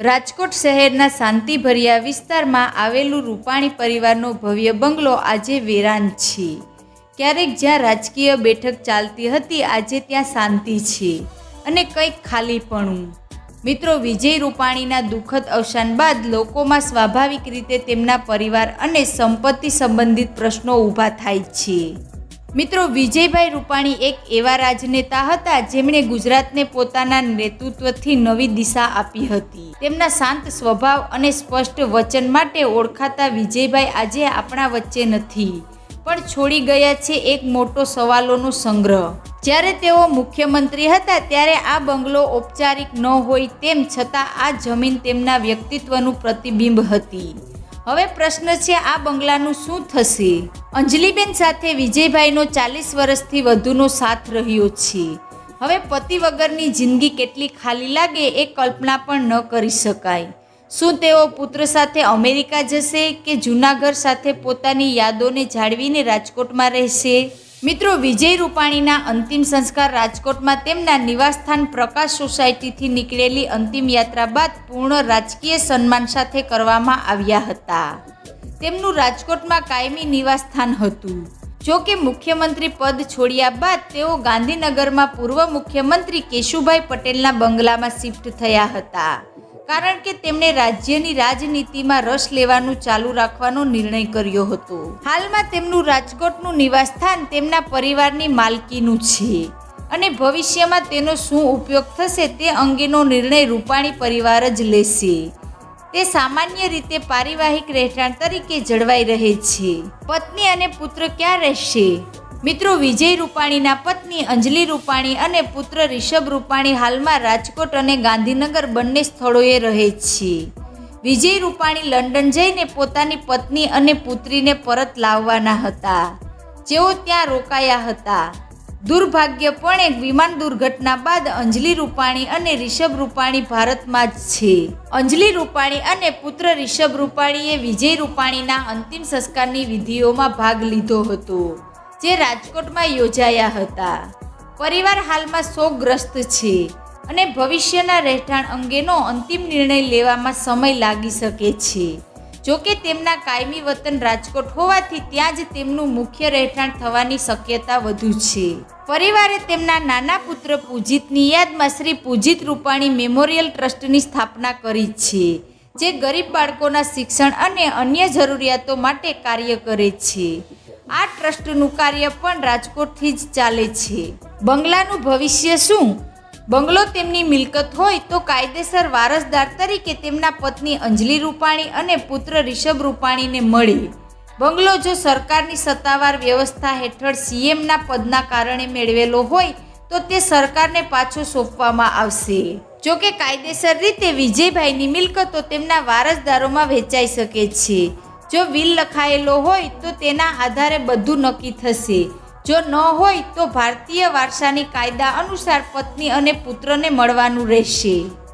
રાજકોટ શહેરના શાંતિભર્યા વિસ્તારમાં આવેલું રૂપાણી પરિવારનો ભવ્ય બંગલો આજે વેરાન છે. ક્યારેક જ્યાં રાજકીય બેઠક ચાલતી હતી, આજે ત્યાં શાંતિ છે અને કંઈક ખાલીપણું. મિત્રો, વિજય રૂપાણીના દુઃખદ અવસાન બાદ લોકોમાં સ્વાભાવિક રીતે તેમના પરિવાર અને સંપત્તિ સંબંધિત પ્રશ્નો ઊભા થાય છે. મિત્રો વિજયભાઈ રૂપાણી એક એવા રાજનેતા હતા જેમણે ગુજરાતને પોતાના નેતૃત્વથી નવી દિશા આપી હતી. તેમના શાંત સ્વભાવ અને સ્પષ્ટ વચન માટે ઓળખાતા વિજયભાઈ આજે આપણા વચ્ચે નથી, પણ છોડી ગયા છે એક મોટો સવાલોનો સંગ્રહ. જ્યારે તેઓ મુખ્યમંત્રી હતા ત્યારે આ બંગલો ઔપચારિક ન હોય તેમ છતાં આ જમીન તેમના વ્યક્તિત્વનું પ્રતિબિંબ હતી. હવે પ્રશ્ન છે, આ બંગલાનું શું થશે? અંજલિબેન સાથે વિજયભાઈનો ચાલીસ વર્ષથી વધુનો સાથ રહ્યો છે. હવે પતિ વગરની જિંદગી કેટલી ખાલી લાગે એ કલ્પના પણ ન કરી શકાય. શું તેઓ પુત્ર સાથે અમેરિકા જશે કે જૂનાગઢ સાથે પોતાની યાદોને જાળવીને રાજકોટમાં રહેશે? મિત્રો વિજય રૂપાણીના અંતિમ સંસ્કાર રાજકોટમાં તેમના નિવાસસ્થાન પ્રકાશ સોસાયટીથી નીકળેલી અંતિમ યાત્રા બાદ પૂર્ણ રાજકીય સન્માન સાથે કરવામાં આવ્યા હતા. તેમનું રાજકોટમાં કાયમી નિવાસસ્થાન હતું. જો કે મુખ્યમંત્રી પદ છોડ્યા બાદ તેઓ ગાંધીનગરમાં પૂર્વ મુખ્યમંત્રી કેશુભાઈ પટેલના બંગલામાં શિફ્ટ થયા હતા. કારણ કે તેમણે રાજ્યની રાજનીતિમાં રસ લેવાનું ચાલુ રાખવાનો નિર્ણય કર્યો હતો. હાલમાં તેમનું રાજકોટનું નિવાસસ્થાન તેમના પરિવારની માલકીનું છે અને ભવિષ્યમાં તેનો શું ઉપયોગ થશે તે અંગેનો નિર્ણય રૂપાણી પરિવાર જ લેશે. તે સામાન્ય રીતે પારિવાહિક રહેઠાણ તરીકે જળવાઈ રહે છે. પત્ની અને પુત્ર ક્યાં રહેશે? મિત્રો વિજય રૂપાણીના પત્ની અંજલિ રૂપાણી અને પુત્ર રિષભ રૂપાણી હાલમાં રાજકોટ અને ગાંધીનગર બંને સ્થળોએ રહે છે. વિજય રૂપાણી લંડન જઈને પોતાની પત્ની અને પુત્રીને પરત લાવવાના હતા. જેઓ ત્યાં રોકાયા હતા. દુર્ભાગ્યપણે વિમાન દુર્ઘટના બાદ અંજલિ રૂપાણી અને રિષભ રૂપાણી ભારતમાં જ છે. અંજલિ રૂપાણી અને પુત્ર રિષભ રૂપાણીએ વિજય રૂપાણીના અંતિમ સંસ્કારની વિધિઓમાં ભાગ લીધો હતો. જે રાજકોટમાં યોજાયા હતા. પરિવાર હાલમાં શોકગ્રસ્ત છે અને ભવિષ્યના રહેઠાણ અંગેનો અંતિમ નિર્ણય લેવામાં સમય લાગી શકે છે. જોકે તેમના કાયમી વતન રાજકોટ હોવાથી ત્યાં જ તેમનું મુખ્ય રહેઠાણ થવાની શક્યતા વધુ છે. પરિવારે તેમના નાના પુત્ર પૂજિતની યાદમાં શ્રી પૂજિત રૂપાણી મેમોરિયલ ટ્રસ્ટની સ્થાપના કરી છે, જે ગરીબ બાળકોના શિક્ષણ અને અન્ય જરૂરિયાતો માટે કાર્ય કરે છે. આ ટ્રસ્ટનું કાર્ય પણ રાજકોટથી જ ચાલે છે. બંગલાનું ભવિષ્ય શું? બંગલો તેમની મિલકત હોય તો કાયદેસર વારસદાર તરીકે તેમના પત્ની અંજલિ રૂપાણી અને પુત્ર રિષભ રૂપાણીને મળે. બંગલો જો સરકારની સત્તાવાર વ્યવસ્થા હેઠળ સીએમના પદના કારણે મેળવેલો હોય તો તે સરકારને પાછો સોંપવામાં આવશે. જો કે કાયદેસર રીતે વિજયભાઈની મિલકતો તેમના વારસદારોમાં વેચાઈ શકે છે. જો વિલ લખાયેલો હોય તો તેના આધારે બધું નક્કી થશે. જો ન હોય તો ભારતીય વારસાની કાયદા અનુસાર પત્ની અને પુત્રને મળવાનું રહેશે.